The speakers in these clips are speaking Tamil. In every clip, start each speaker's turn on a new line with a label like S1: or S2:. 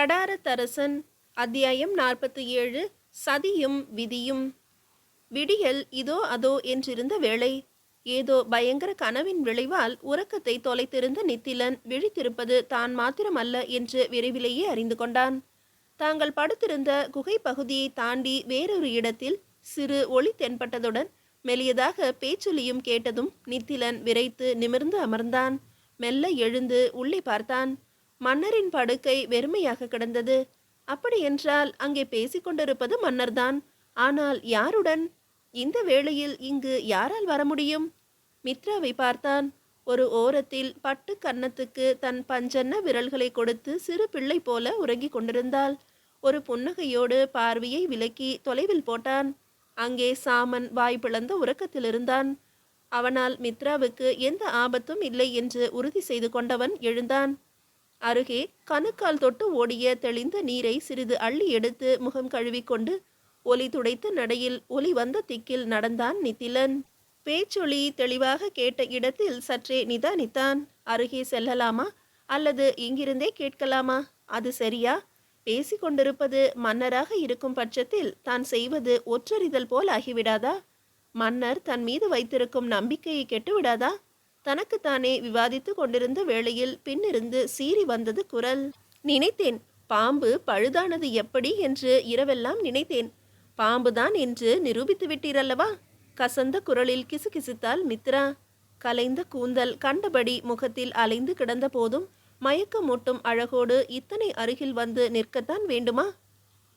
S1: கடாரத்தரசன் அத்தியாயம் நாற்பத்தி ஏழு சதியும் விதியும். விடியல் இதோ அதோ என்றிருந்த வேளை ஏதோ பயங்கர கனவின் விளைவால் உறக்கத்தை தொலைத்திருந்த நித்திலன் விழித்திருப்பது தான் மாத்திரமல்ல என்று விரைவிலேயே அறிந்து கொண்டான். தாங்கள் படுத்திருந்த குகை பகுதியை தாண்டி வேறொரு இடத்தில் சிறு ஒளி தென்பட்டதுடன் மெல்லியதாக பேச்சொலியும் கேட்டதும் நித்திலன் விரைத்து நிமிர்ந்து அமர்ந்தான். மெல்ல எழுந்து உள்ளே பார்த்தான். மன்னரின் படுக்கை வெறுமையாக கிடந்தது. அப்படியென்றால் அங்கே பேசிக்கொண்டிருப்பது மன்னர்தான். ஆனால் யாருடன்? இந்த வேளையில் இங்கு யாரால் வர முடியும்? மித்ராவை பார்த்தான். ஒரு ஓரத்தில் பட்டு கன்னத்துக்கு தன் பஞ்சன்ன விரல்களை கொடுத்து சிறு பிள்ளை போல உறங்கிக் கொண்டிருந்தாள். ஒரு புன்னகையோடு பார்வையை விலக்கி தொலைவில் போட்டான். அங்கே சாமன் வாய் பிளந்த உறக்கத்தில் இருந்தான். அவனால் மித்ராவுக்கு எந்த ஆபத்தும் இல்லை என்று உறுதி செய்து கொண்டவன் எழுந்தான். அருகே கணுக்கால் தொட்டு ஓடிய தெளிந்த நீரை சிறிது அள்ளி எடுத்து முகம் கழுவிக்கொண்டு ஒலி துடைத்த நடையில் ஒலி வந்த திக்கில் நடந்தான் நித்திலன். பேச்சொலி தெளிவாக கேட்ட இடத்தில் சற்றே நிதானித்தான். அருகே செல்லலாமா? அல்லது இங்கிருந்தே கேட்கலாமா? அது சரியா? பேசிக்கொண்டிருப்பது மன்னராக இருக்கும் பட்சத்தில் தான் செய்வது ஒற்றறிதல் போல் ஆகிவிடாதா? மன்னர் தன் மீது வைத்திருக்கும் நம்பிக்கையை கெட்டுவிடாதா? தனக்குத்தானே விவாதித்து கொண்டிருந்த வேளையில் பின்னிருந்து சீறி வந்தது குரல். நினைத்தேன். பாம்பு பழுதானது எப்படி என்று இரவெல்லாம் நினைத்தேன். பாம்புதான் என்று நிரூபித்து விட்டீரல்லவா? கசந்த குரலில் கிசுகிசுத்தாள் மித்ரா. கலைந்த கூந்தல் கண்டபடி முகத்தில் அலைந்து கிடந்த போதும் மயக்கமூட்டும் அழகோடு இத்தனை அருகில் வந்து நிற்கத்தான் வேண்டுமா?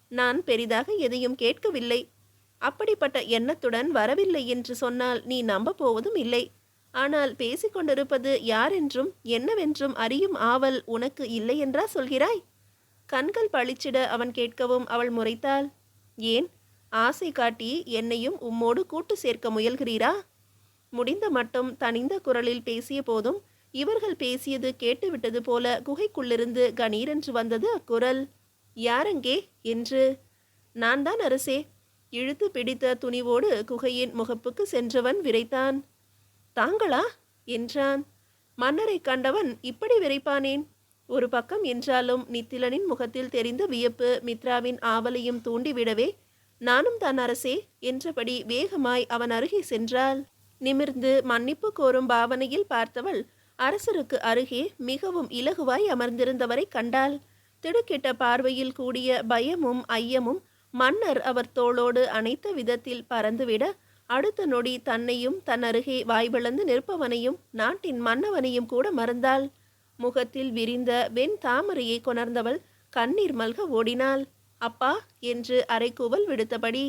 S1: நான் பெரிதாக எதையும் கேட்கவில்லை. அப்படிப்பட்ட எண்ணத்துடன் வரவில்லை என்று சொன்னால் நீ நம்ப போவதும் இல்லை. ஆனால் பேசிக்கொண்டிருப்பது யாரென்றும் என்னவென்றும் அறியும் ஆவல் உனக்கு இல்லையென்றா சொல்கிறாய்? கண்கள் பளிச்சிட அவன் கேட்கவும் அவள் முறைத்தாள். ஏன்? ஆசை காட்டி என்னையும் உம்மோடு கூட்டு சேர்க்க முயல்கிறீரா? முடிந்த மட்டும் தனிந்த குரலில் பேசிய போதும் இவர்கள் பேசியது கேட்டுவிட்டது போல குகைக்குள்ளிருந்து கணீரென்று வந்தது அக்குரல். யாரெங்கே? என்று. நான் தான் அரசே. இழுத்து பிடித்த துணிவோடு குகையின் முகப்புக்கு சென்றவன் விரைத்தான். தாங்களா? என்றான். மன்னரை கண்டவன் இப்படி விரைப்பானேன்? ஒரு பக்கம் என்றாலும் நித்திலனின் முகத்தில் தெரிந்த வியப்பு மித்ராவின் ஆவலையும் தூண்டிவிடவே நானும் தான் அரசே என்றபடி வேகமாய் அவன் அருகே சென்றாள். நிமிர்ந்து மன்னிப்பு கோரும் பாவனையில் பார்த்தவள் அரசருக்கு அருகே மிகவும் இலகுவாய் அமர்ந்திருந்தவரை கண்டாள். திடுக்கிட்ட பார்வையில் கூடிய பயமும் ஐயமும் மன்னர் அவர் தோளோடு அனைத்த விதத்தில் பறந்துவிட அடுத்த நொடி தன்னையும் தன் அருகே வாய்விழந்து நிற்பவனையும் நாட்டின் மன்னவனையும் கூட மறந்தாள். முகத்தில் விரிந்த வெண் தாமரையை கொணர்ந்தவள் கண்ணீர் மல்க ஓடினாள். அப்பா! என்று அரைக்கூவல் விடுத்தபடி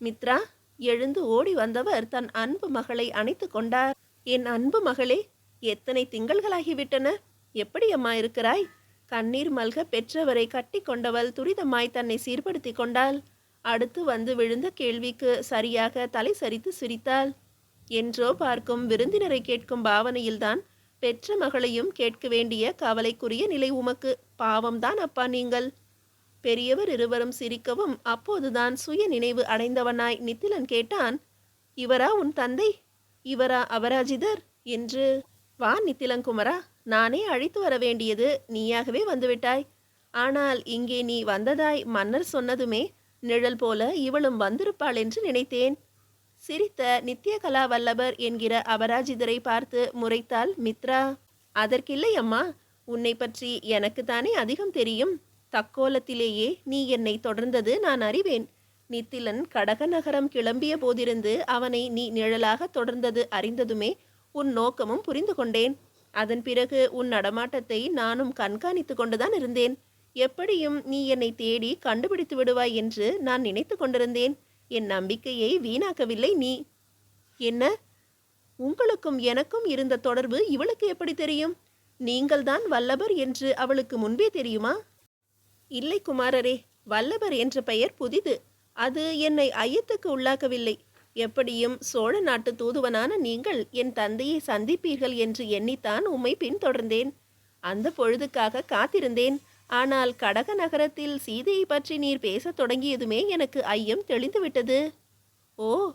S1: மித்ரா! எழுந்து ஓடி வந்தவர் தன் அன்பு மகளை அணைத்து கொண்டார். என் அன்பு மகளே எத்தனை திங்கள்களாகிவிட்டன? எப்படி அம்மா இருக்கிறாய்? கண்ணீர் மல்க பெற்றவரை கட்டி கொண்டவள் துரிதமாய் தன்னை சீர்படுத்தி கொண்டாள். அடுத்து வந்து விழுந்த கேள்விக்கு சரியாக தலை சரித்து சிரித்தாள். என்றோ பார்க்கும் விருந்தினரை கேட்கும் பாவனையில்தான் பெற்ற மகளையும் கேட்க வேண்டிய கவலைக்குரிய நிலை உமக்கு. பாவம்தான் அப்பா நீங்கள். பெரியவர் இருவரும் சிரிக்கவும் அப்போதுதான் சுய நினைவு அடைந்தவனாய் நித்திலன் கேட்டான் இவரா உன் தந்தை? இவரா அபராஜிதர்? என்று வா நித்திலங்குமரா நானே அழைத்து வர வேண்டியது நீயாகவே வந்துவிட்டாய். ஆனால் இங்கே நீ வந்ததாய் மன்னர் சொன்னதுமே நிழல் போல இவளும் வந்திருப்பாள் என்று நினைத்தேன். சிரித்த நித்யகலா வல்லபர் என்கிற அபராஜிதரை பார்த்து முறைத்தாள் மித்ரா அதற்கில்லை அம்மா. உன்னை பற்றி எனக்குத்தானே அதிகம் தெரியும். தக்கோலத்திலேயே நீ என்னை தொடர்ந்தது நான் அறிவேன். நித்திலன் கடக நகரம் கிளம்பிய போதிருந்து அவனை நீ நிழலாக தொடர்ந்தது அறிந்ததுமே உன் நோக்கமும் புரிந்து கொண்டேன். அதன் பிறகு உன் நடமாட்டத்தை நானும் கண்காணித்து கொண்டுதான் இருந்தேன். எப்படியும் நீ என்னை தேடி கண்டுபிடித்து விடுவாய் என்று நான் நினைத்து கொண்டிருந்தேன். என் நம்பிக்கையை வீணாக்கவில்லை நீ. என்ன? உங்களுக்கும் எனக்கும் இருந்த தொடர்பு இவளுக்கு எப்படி தெரியும்? நீங்கள்தான் வல்லபர் என்று அவளுக்கு முன்பே தெரியுமா? இல்லை குமாரரே வல்லபர் என்ற பெயர் புதிது. அது என்னை ஐயத்துக்கு உள்ளாக்கவில்லை. எப்படியும் சோழ நாட்டு தூதுவனான நீங்கள் என் தந்தையை சந்திப்பீர்கள் என்று எண்ணித்தான் உம்மை பின்தொடர்ந்தேன். அந்த பொழுதுக்காக காத்திருந்தேன். ஆனால் கடக நகரத்தில் சீதையை பற்றி நீர் பேசத் தொடங்கியதுமே எனக்கு ஐயம் தெளிந்துவிட்டது. ஓ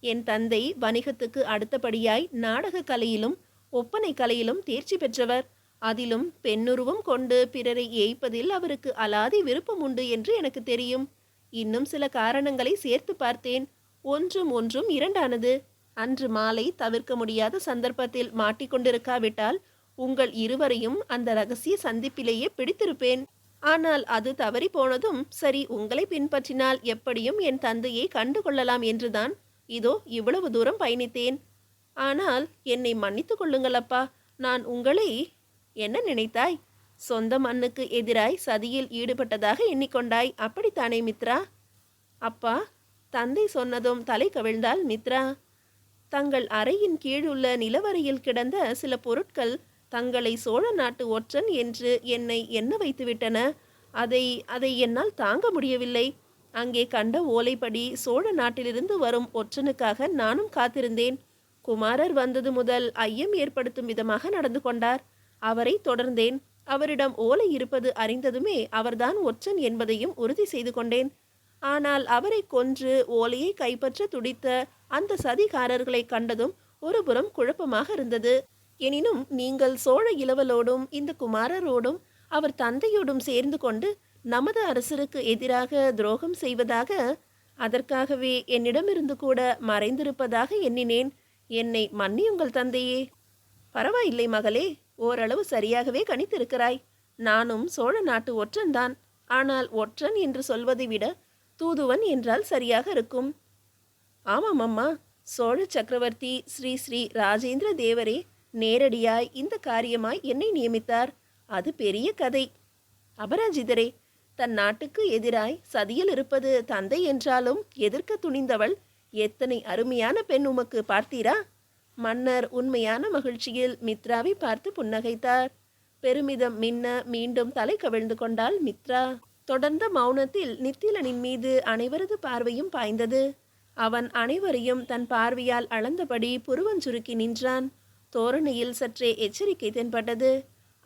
S1: என் தந்தை வணிகத்துக்கு அடுத்தபடியாய் நாடக கலையிலும் ஒப்பனை கலையிலும் தேர்ச்சி பெற்றவர். அதிலும் பெண்ணுருவம் கொண்டு பிறரை ஏய்ப்பதில் அவருக்கு அலாதி விருப்பம் உண்டு என்று எனக்கு தெரியும். இன்னும் சில காரணங்களை சேர்த்து பார்த்தேன். ஒன்றும் ஒன்றும் இரண்டானது. அன்று மாலை தவிர்க்க முடியாத சந்தர்ப்பத்தில் மாட்டிக்கொண்டிருக்காவிட்டால் உங்கள் இருவரையும் அந்த ரகசிய சந்திப்பிலேயே பிடித்திருப்பேன். ஆனால் அது தவறி போனதும் சரி உங்களை பின்பற்றினால் எப்படியும் என் தந்தையை கண்டு கொள்ளலாம் என்றுதான். இதோ இவ்வளவு தூரம் பயணித்தேன். ஆனால் என்னை மன்னித்து கொள்ளுங்கள் அப்பா. நான் உங்களை என்ன நினைத்தாய்? சொந்த மண்ணுக்கு எதிராய் சதியில் ஈடுபட்டதாக எண்ணிக்கொண்டாய். அப்படித்தானே மித்ரா? அப்பா தந்தை சொன்னதும் தலை கவிழ்ந்தாள் மித்ரா. தங்கள் அறையின் கீழுள்ள நிலவரையில் கிடந்த சில பொருட்கள் தங்களை சோழ நாட்டு ஒற்றன் என்று என்னை எண்ண வைத்துவிட்டன. அதை அதை என்னால் தாங்க முடியவில்லை. அங்கே கண்ட ஓலைப்படி சோழ நாட்டிலிருந்து வரும் ஒற்றனுக்காக நானும் காத்திருந்தேன். குமாரர் வந்தது முதல் ஐயம் ஏற்படுத்தும் விதமாக நடந்து கொண்டார். அவரை தொடர்ந்தேன். அவரிடம் ஓலை இருப்பது அறிந்ததுமே அவர்தான் ஒற்றன் என்பதையும் உறுதி செய்து கொண்டேன். ஆனால் அவரை கொன்று ஓலையை கைப்பற்ற துடித்த அந்த சதிகாரர்களை கண்டதும் ஒருபுறம் குழப்பமாக இருந்தது. எனினும் நீங்கள் சோழ இளவலோடும் இந்த குமாரரோடும் அவர் தந்தையோடும் சேர்ந்து கொண்டு நமது அரசருக்கு எதிராக துரோகம் செய்வதாக அதற்காகவே என்னிடமிருந்து கூட மறைந்திருப்பதாக எண்ணினேன். என்னை மன்னியுங்கள் தந்தையே. பரவாயில்லை மகளே ஓரளவு சரியாகவே கணித்திருக்கிறாய். நானும் சோழ நாட்டு ஒற்றன்தான். ஆனால் ஒற்றன் என்று சொல்வதை விட தூதுவன் என்றால் சரியாக இருக்கும். ஆமாம் அம்மா சோழ சக்கரவர்த்தி ஸ்ரீ ஸ்ரீ ராஜேந்திர தேவரே நேரடியாய் இந்த காரியமாய் என்னை நியமித்தார். அது பெரிய கதை. அபராஜிதரே தன் நாட்டுக்கு எதிராய் சதியில் இருப்பது தந்தை என்றாலும் எதிர்க்க துணிந்தவள் எத்தனை அருமையான பெண் உமக்கு பார்த்தீரா? மன்னர் உண்மையான மகிழ்ச்சியில் மித்ராவை பார்த்து புன்னகைத்தார். பெருமிதம் மின்ன மீண்டும் தலை கவிழ்ந்து கொண்டாள் மித்ரா. தொடர்ந்த மௌனத்தில் நித்திலனின் மீது அனைவரது பார்வையும் பாய்ந்தது. அவன் அனைவரையும் தன் பார்வையால் அளந்தபடி புருவஞ்சுருக்கி நின்றான். தோரணையில் சற்றே எச்சரிக்கை தென்பட்டது.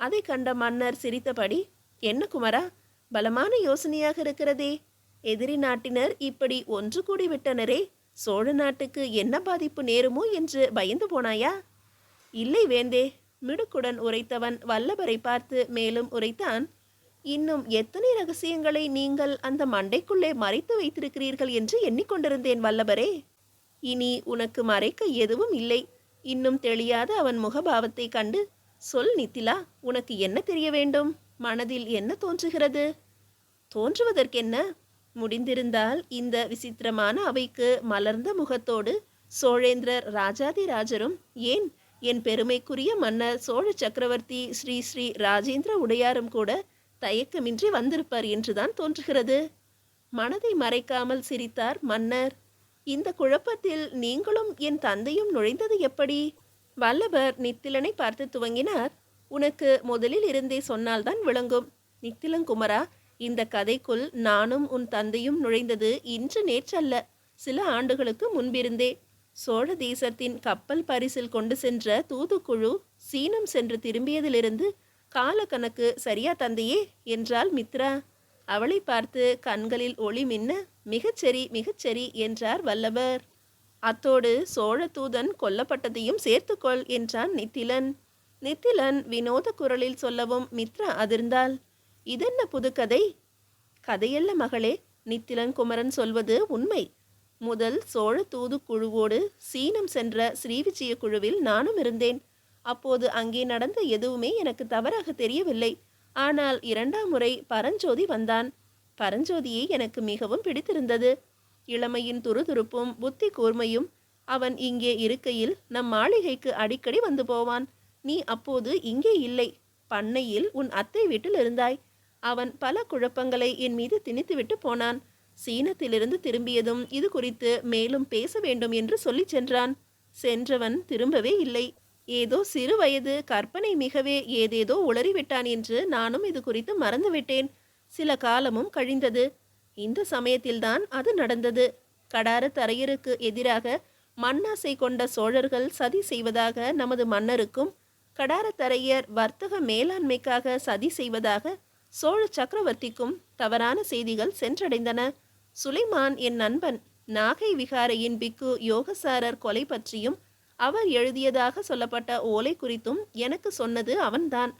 S1: அதை கண்ட மன்னர் சிரித்தபடி என்ன குமரா பலமான யோசனையாக இருக்கிறதே. எதிரி நாட்டினர் இப்படி ஒன்று கூடி விட்டனரே சோழ நாட்டுக்கு என்ன பாதிப்பு நேருமோ என்று பயந்து போனாயா? இல்லை வேந்தே மிடுக்குடன் உரைத்தவன் வல்லவரை பார்த்து மேலும் உரைத்தான் இன்னும் எத்தனை ரகசியங்களை நீங்கள் அந்த மண்டைக்குள்ளே மறைத்து வைத்திருக்கிறீர்கள் என்று எண்ணிக்கொண்டிருந்தேன் வல்லவரே இனி உனக்கு மறைக்க எதுவும் இல்லை. இன்னும் தெளியாத அவன் முகபாவத்தை கண்டு சொல் நித்திலா உனக்கு என்ன தெரிய வேண்டும்? மனதில் என்ன தோன்றுகிறது? தோன்றுவதற்கென்ன? முடிந்திருந்தால் இந்த விசித்திரமான அவைக்கு மலர்ந்த முகத்தோடு சோழேந்திரர் ராஜாதிராஜரும் ஏன் என் பெருமைக்குரிய மன்னர் சோழ சக்கரவர்த்தி ஸ்ரீ ஸ்ரீ ராஜேந்திர உடையாரும் கூட தயக்கமின்றி வந்திருப்பார் என்றுதான் தோன்றுகிறது. மனதை மறைக்காமல் சிரித்தார் மன்னர். இந்த குழப்பத்தில் நீங்களும் என் தந்தையும் நுழைந்தது எப்படி? வல்லவர் நித்திலனை பார்த்து துவங்கினார். உனக்கு முதலில் இருந்தே சொன்னால்தான் விளங்கும். நித்திலங்குமரா இந்த கதைக்குள் நானும் உன் தந்தையும் நுழைந்தது இன்று நேற்றல்ல. சில ஆண்டுகளுக்கு முன்பிருந்தே. சோழ தேசத்தின் கப்பல் பரிசில் கொண்டு சென்ற தூதுக்குழு சீனம் சென்று திரும்பியதிலிருந்து காலக்கணக்கு சரியா தந்தையே என்றாள் மித்ரா. அவளை பார்த்து கண்களில் ஒளி மின்ன மிகச்சரி மிகச்சரி என்றார் வல்லவர். அத்தோடு சோழ தூதன் கொல்லப்பட்டதையும் சேர்த்துக்கொள் என்றான் நித்திலன். நித்திலன் வினோத குரலில் சொல்லவும் மித்ரா அதிர்ந்தாள். இதென்ன புதுக்கதை? கதையல்ல மகளே நித்திலன் குமரன் சொல்வது உண்மை. முதல் சோழ தூது குழுவோடு சீனம் சென்ற ஸ்ரீவிஜய குழுவில் நானும் இருந்தேன். அப்போது அங்கே நடந்த எதுவுமே எனக்கு தவறாக தெரியவில்லை. ஆனால் இரண்டாம் முறை பரஞ்சோதி வந்தான். பரஞ்சோதியை எனக்கு மிகவும் பிடித்திருந்தது. இளமையின் துருதுருப்பும் புத்தி கூர்மையும் அவன் இங்கே இருக்கையில் நம் மாளிகைக்கு அடிக்கடி வந்து போவான். நீ அப்போது இங்கே இல்லை. பண்ணையில் உன் அத்தை வீட்டில் இருந்தாய். அவன் பல குழப்பங்களை என் மீது திணித்துவிட்டு போனான். சீனத்திலிருந்து திரும்பியதும் இது குறித்து மேலும் பேச வேண்டும் என்று சொல்லிச் சென்றான். சென்றவன் திரும்பவே இல்லை. ஏதோ சிறு வயது கற்பனை மிகவே ஏதேதோ உளறிவிட்டான் என்று நானும் இது குறித்து மறந்துவிட்டேன். சில காலமும் கழிந்தது. இந்த சமயத்தில்தான் அது நடந்தது. கடார தரையருக்கு எதிராக மண்ணாசை கொண்ட சோழர்கள் சதி செய்வதாக நமது மன்னருக்கும் கடார தரையர் வர்த்தக மேலாண்மைக்காக சதி செய்வதாக சோழ சக்கரவர்த்திக்கும் தவறான செய்திகள் சென்றடைந்தன. சுலைமான் என் நண்பன் நாகை விகாரையின் பிக்கு யோகசாரர் கொலை பற்றியும் அவர் எழுதியதாக சொல்லப்பட்ட ஓலை குறித்தும் எனக்கு சொன்னது அவன்தான்.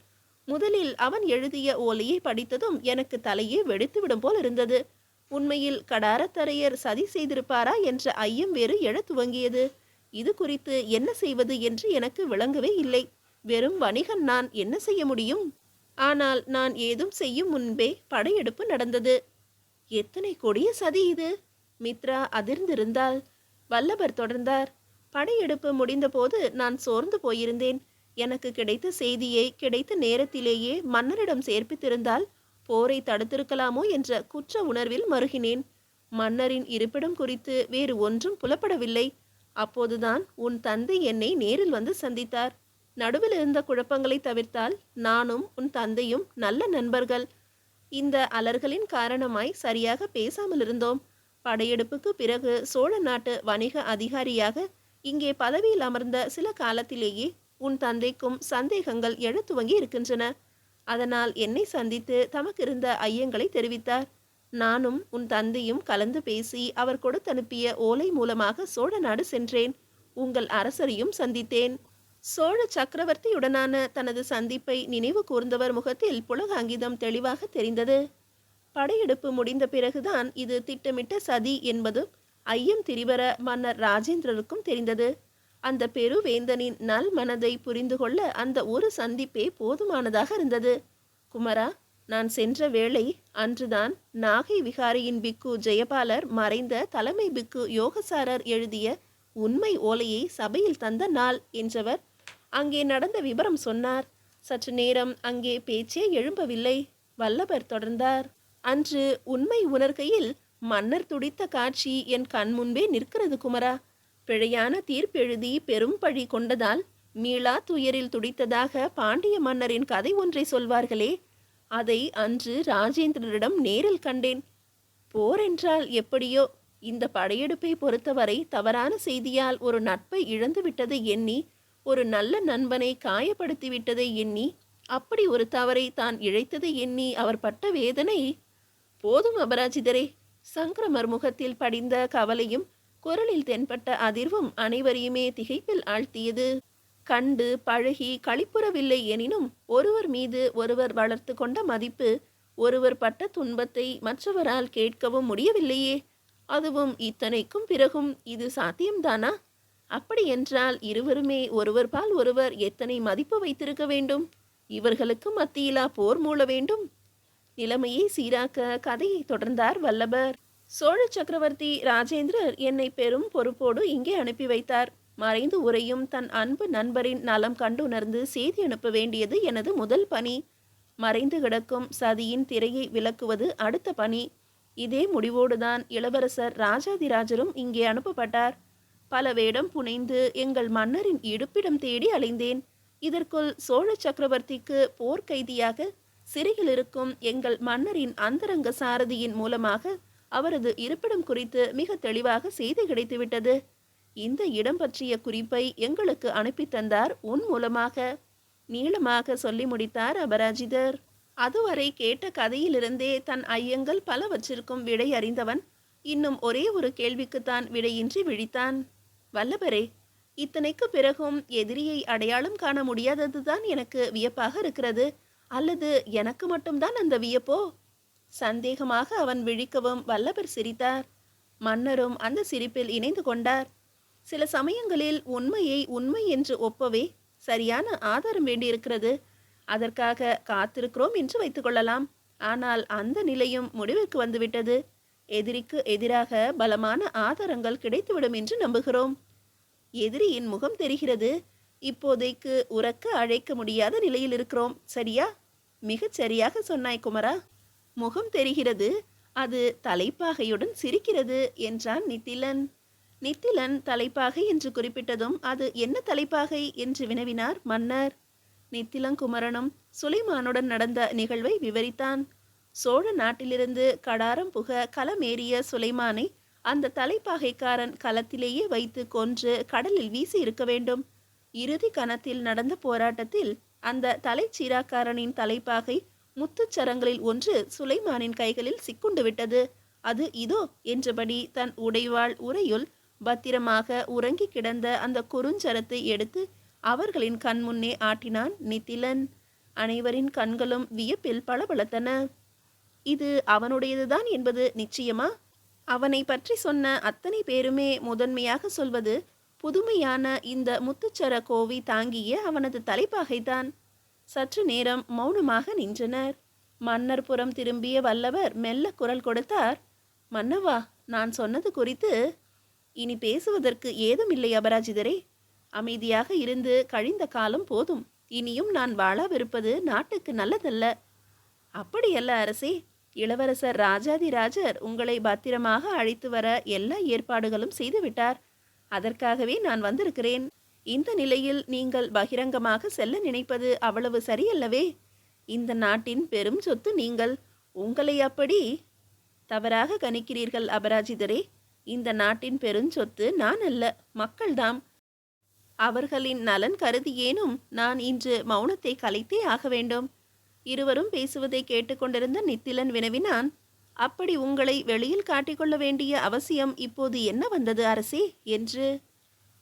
S1: முதலில் அவன் எழுதிய ஓலையை படித்ததும் எனக்கு தலையே வெடித்துவிடும் போல் இருந்தது. உண்மையில் கடாரத்தரையர் சதி செய்திருப்பாரா என்ற ஐயம் வேறு எழத் துவங்கியது. இது குறித்து என்ன செய்வது என்று எனக்கு விளங்கவே இல்லை. வெறும் வணிகன் நான் என்ன செய்ய முடியும்? ஆனால் நான் ஏதும் செய்யும் முன்பே படையெடுப்பு நடந்தது. எத்தனை கொடிய சதி இது? மித்ரா அதிர்ந்திருந்தால் வல்லவர் தொடர்ந்தார். படையெடுப்பு முடிந்தபோது நான் சோர்ந்து போயிருந்தேன். எனக்கு கிடைத்த செய்தியை கிடைத்த நேரத்திலேயே மன்னரிடம் சேர்ப்பித்திருந்தால் போரை தடுத்திருக்கலாமோ என்ற குற்ற உணர்வில் மருகினேன். மன்னரின் இருப்பிடம் குறித்து வேறு ஒன்றும் புலப்படவில்லை. அப்போதுதான் உன் தந்தை என்னை நேரில் வந்து சந்தித்தார். நடுவில் இருந்த குழப்பங்களை தவிர்த்தால் நானும் உன் தந்தையும் நல்ல நண்பர்கள். இந்த அலர்களின் காரணமாய் சரியாக பேசாமல் இருந்தோம். படையெடுப்புக்கு பிறகு சோழ நாட்டு வணிக அதிகாரியாக இங்கே பதவியில் அமர்ந்த சில காலத்திலேயே உன் தந்தைக்கும் சந்தேகங்கள் எழுத்துவங்கி இருக்கின்றன. அதனால் என்னை சந்தித்து தமக்கு இருந்த ஐயங்களை தெரிவித்தார். நானும் உன் தந்தையும் கலந்து பேசி அவர் கொடுத்தனுப்பிய ஓலை மூலமாக சோழ நாடு சென்றேன். உங்கள் அரசரையும் சந்தித்தேன். சோழ சக்கரவர்த்தியுடனான தனது சந்திப்பை நினைவு கூர்ந்தவர் முகத்தில் புலகாங்கிதம் தெளிவாக தெரிந்தது. படையெடுப்பு முடிந்த பிறகுதான் இது திட்டமிட்ட சதி என்பது ஐயம் திரிவர மன்னர் ராஜேந்திரருக்கும் தெரிந்தது. அந்த பெருவேந்தனின் நல் மனதை புரிந்து கொள்ள அந்த ஒரு சந்திப்பே போதுமானதாக இருந்தது. குமரா நான் சென்ற வேளை அன்றுதான் நாகை விகாரியின் பிக்கு ஜெயபாலர் மறைந்த தலைமை பிக்கு யோகசாரர் எழுதிய உண்மை ஓலையை சபையில் தந்த நாள் என்றவர் அங்கே நடந்த விவரம் சொன்னார். சற்று நேரம் அங்கே பேச்சே எழும்பவில்லை. வல்லவர் தொடர்ந்தார். அன்று உண்மை உணர்கையில் மன்னர் துடித்த காட்சி என் கண் முன்பே நிற்கிறது குமரா. பிழையான தீர்ப்பெழுதி பெரும் பழி கொண்டதால் மீளா துயரில் துடித்ததாக பாண்டிய மன்னரின் கதை ஒன்றை சொல்வார்களே. அதை அன்று ராஜேந்திரனிடம் நேரில் கண்டேன். போர் என்றால் எப்படியோ இந்த படையெடுப்பை பொறுத்தவரை தவறான செய்தியால் ஒரு நட்பை இழந்து விட்டதை எண்ணி ஒரு நல்ல நண்பனை காயப்படுத்தி விட்டதை எண்ணி அப்படி ஒரு தவறை தான் இழைத்ததை எண்ணி அவர் பட்ட வேதனை? போதும் அபராஜிதரே சங்கரமர் முகத்தில் படிந்த கவலையும் குரலில் தென்பட்ட அதிர்வும் அனைவரையுமே திகைப்பில் ஆழ்த்தியது. கண்டு பழகி களிப்புறவில்லை எனினும் ஒருவர் மீது ஒருவர் வளர்த்து கொண்ட மதிப்பு ஒருவர் பட்ட துன்பத்தை மற்றவரால் கேட்கவும் முடியவில்லையே. அதுவும் இத்தனைக்கும் பிறகும் இது சாத்தியம்தானா? அப்படியென்றால் இருவருமே ஒருவர் பால் ஒருவர் எத்தனை மதிப்பு வைத்திருக்க வேண்டும்? இவர்களுக்கு மத்தியிலா போர் மூள வேண்டும்? நிலைமையை சீராக்க கதையை தொடர்ந்தார் வல்லபர். சோழ சக்கரவர்த்தி ராஜேந்திரர் என்னை பெரும் பொறுப்போடு இங்கே அனுப்பி வைத்தார். மறைந்து உரையும் தன் அன்பு நண்பரின் நலம் கண்டுணர்ந்து செய்தி அனுப்ப வேண்டியது எனது முதல் பணி. மறைந்து கிடக்கும் சதியின் திரையை விளக்குவது அடுத்த பணி. இதே முடிவோடுதான் இளவரசர் ராஜாதிராஜரும் இங்கே அனுப்பப்பட்டார். பல வேடம் புனைந்து எங்கள் மன்னரின் இடுப்பிடம் தேடி அலைந்தேன். இதற்குள் சோழ சக்கரவர்த்திக்கு போர்க்கைதியாக சிறையில் இருக்கும் எங்கள் மன்னரின் அந்தரங்க சாரதியின் மூலமாக அவரது இருப்பிடம் குறித்து மிக தெளிவாக செய்தி கிடைத்துவிட்டது. இந்த இடம் பற்றிய குறிப்பை எங்களுக்கு அனுப்பி தந்தார் உன் மூலமாக. நீளமாக சொல்லி முடித்தார் அபராஜிதர். அதுவரை கேட்ட கதையிலிருந்தே தன் ஐயங்கள் பலவற்றிற்கும் விடை அறிந்தவன் இன்னும் ஒரே ஒரு கேள்விக்குத்தான் விடையின்றி விழித்தான். வல்லபரே இத்தனைக்கு பிறகும் எதிரியை அடையாளம் காண முடியாததுதான் எனக்கு வியப்பாக இருக்கிறது. அல்லது எனக்கு மட்டும்தான் அந்த வியப்போ? சந்தேகமாக அவன் விழிக்கவும் வல்லவர் சிரித்தார். மன்னரும் அந்த சிரிப்பில் இணைந்து கொண்டார். சில சமயங்களில் உண்மையை உண்மை என்று ஒப்பவே சரியான ஆதாரம் வேண்டியிருக்கிறது. அதற்காக காத்திருக்கிறோம் என்று வைத்துக்கொள்ளலாம் ஆனால் அந்த நிலையும் முடிவுக்கு வந்துவிட்டது. எதிரிக்கு எதிராக பலமான ஆதாரங்கள் கிடைத்துவிடும் என்று நம்புகிறோம். எதிரியின் முகம் தெரிகிறது. இப்போதைக்கு உறக்க அழைக்க முடியாத நிலையில் இருக்கிறோம். சரியா? மிகச் சரியாக சொன்னாய் குமரா. முகம் தெரிகிறது. அது தலைப்பாகையுடன் சிரிக்கிறது என்றான் நித்திலன். நித்திலன் தலைப்பாகை என்று குறிப்பிட்டதும் அது என்ன தலைப்பாகை என்று வினவினார் மன்னர். நித்திலங்குமரனும் சுலைமானுடன் நடந்த நிகழ்வை விவரித்தான். சோழ நாட்டிலிருந்து கடாரம் புக களமேறிய சுலைமானை அந்த தலைப்பாகைக்காரன் களத்திலேயே வைத்து கொன்று கடலில் வீசி இருக்க வேண்டும். இறுதி கணத்தில் நடந்த போராட்டத்தில் அந்த தலைச்சீராக்காரனின் தலைப்பாகை முத்துச்சரங்களில் ஒன்று சுலைமானின் கைகளில் சிக்குண்டு விட்டது. அது இதோ என்றபடி தன் உடைவாள் உரையுள் பத்திரமாக உறங்கி கிடந்த அந்த குறுஞ்சரத்தை எடுத்து அவர்களின் கண் முன்னே ஆட்டினான் நித்திலன். அனைவரின் கண்களும் வியப்பில் பளபளத்தன. இது அவனுடையதுதான் என்பது நிச்சயமா? அவனை பற்றி சொன்ன அத்தனை பேருமே முதன்மையாக சொல்வது புதுமையான இந்த முத்துச்சர கோவி தாங்கிய அவனது தலைப்பாகைதான். சற்று நேரம் மௌனமாக நின்றனர். மன்னர்புறம் திரும்பிய வல்லவர் மெல்ல குரல் கொடுத்தார் மன்னவா நான் சொன்னது குறித்து இனி பேசுவதற்கு ஏதும் இல்லை அபராஜிதரே. அமைதியாக இருந்து கழிந்த காலம் போதும். இனியும் நான் வாழாவிருப்பது நாட்டுக்கு நல்லதல்ல. அப்படியல்ல அரசே இளவரசர் ராஜாதிராஜர் உங்களை பத்திரமாக அழைத்து வர எல்லா ஏற்பாடுகளும் செய்துவிட்டார். அதற்காகவே நான் வந்திருக்கிறேன். இந்த நிலையில் நீங்கள் பகிரங்கமாக செல்ல நினைப்பது அவ்வளவு சரியல்லவே. இந்த நாட்டின் பெரும் சொத்து நீங்கள். உங்களை அப்படி தவறாக கணிக்கிறீர்கள் அபராஜிதரே. இந்த நாட்டின் பெருஞ்சொத்து நான் அல்ல மக்கள்தாம். அவர்களின் நலன் கருதியேனும் நான் இன்று மௌனத்தை கலைத்தே ஆக வேண்டும். இருவரும் பேசுவதை கேட்டுக்கொண்டிருந்த நித்திலன் வினவினான். அப்படி உங்களை வெளியில் காட்டிக்கொள்ள வேண்டிய அவசியம் இப்போது என்ன வந்தது அரசே? என்று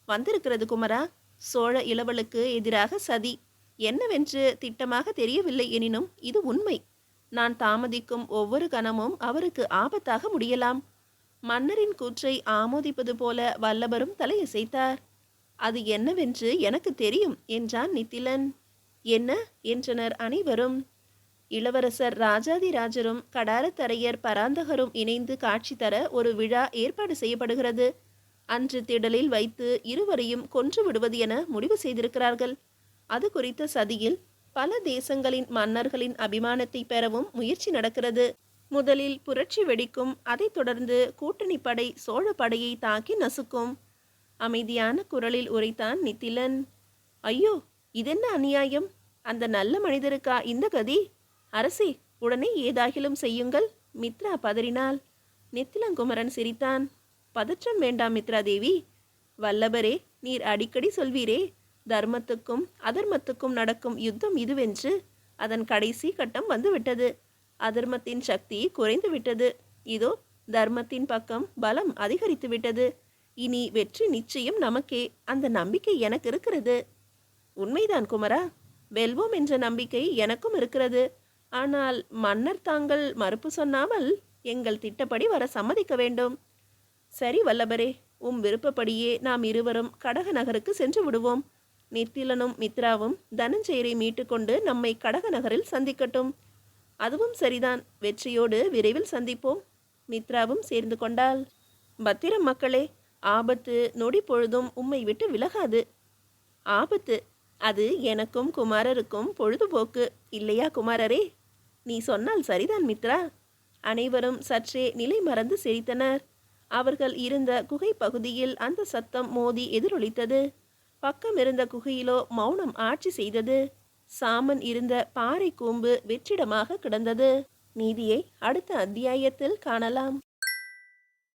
S1: வந்திருக்கிறது குமரா. சோழ இளவலுக்கு எதிராக சதி. என்னவென்று திட்டமாக தெரியவில்லை எனினும் இது உண்மை. நான் தாமதிக்கும் ஒவ்வொரு கணமும் அவருக்கு ஆபத்தாக முடியலாம். மன்னரின் கூற்றை ஆமோதிப்பது போல வல்லபரும் தலையசைத்தார். அது என்னவென்று எனக்கு தெரியும் என்றான் நித்திலன். என்ன? என்றனர் அனைவரும். இளவரசர் ராஜாதிராஜரும் கடாரத்தரையர் பராந்தகரும் இணைந்து காட்சி தர ஒரு விழா ஏற்பாடு செய்யப்படுகிறது. அன்று திடலில் வைத்து இருவரையும் கொன்று விடுவது என முடிவு செய்திருக்கிறார்கள். அது குறித்த சதியில் பல தேசங்களின் மன்னர்களின் அபிமானத்தை பெறவும் முயற்சி நடக்கிறது. முதலில் புரட்சி வெடிக்கும் அதைத் தொடர்ந்து கூட்டணி படை சோழ படையை தாக்கி நசுக்கும். அமைதியான குரலில் உரைத்தான் நித்திலன். ஐயோ இதென்ன அநியாயம்? அந்த நல்ல மனிதருக்கா இந்த கதி? அரசே உடனே ஏதாகிலும் செய்யுங்கள். மித்ரா பதறினாள். நித்திலங்குமரன் சிரித்தான். பதற்றம் வேண்டாம் மித்ரா தேவி. வல்லபரே நீர் அடிக்கடி சொல்வீரே. தர்மத்துக்கும் அதர்மத்துக்கும் நடக்கும் யுத்தம் இதுவென்று. அதன் கடைசி கட்டம் வந்துவிட்டது. அதர்மத்தின் சக்தி குறைந்து விட்டது இதோ தர்மத்தின் பக்கம் பலம் அதிகரித்து விட்டது இனி வெற்றி நிச்சயம் நமக்கே. அந்த நம்பிக்கை எனக்கு இருக்கிறது. உண்மைதான் குமரா. வெல்வோம் என்ற நம்பிக்கை எனக்கும் இருக்கிறது. ஆனால் மன்னர் தாங்கள் மறுப்பு சொன்னாமல் எங்கள் திட்டப்படி வர சம்மதிக்க வேண்டும். சரி வல்லபரே உம் விருப்பப்படியே நாம் இருவரும் கடக நகருக்கு சென்று விடுவோம். நித்திலனும் மித்ராவும் தனஞ்செயரை மீட்டுக்கொண்டு நம்மை கடக நகரில் சந்திக்கட்டும். அதுவும் சரிதான். வெற்றியோடு விரைவில் சந்திப்போம். மித்ராவும் சேர்ந்து கொண்டாள். பத்திரம் மக்களே ஆபத்து நொடி பொழுதும் உம்மை விட்டு விலகாது. ஆபத்து அது எனக்கும் குமாரருக்கும் பொழுதுபோக்கு இல்லையா குமாரரே? நீ சொன்னால் சரிதான் மித்ரா. அனைவரும் சற்றே நிலை மறந்து சிரித்தனர். அவர்கள் இருந்த குகை பகுதியில் அந்த சத்தம் மோதி எதிரொலித்தது. பக்கம் இருந்த குகையிலோ மௌனம் ஆட்சி செய்தது. சாமன் இருந்த பாறை கூம்பு வெற்றிடமாக கிடந்தது. நீதியை அடுத்த அத்தியாயத்தில் காணலாம்.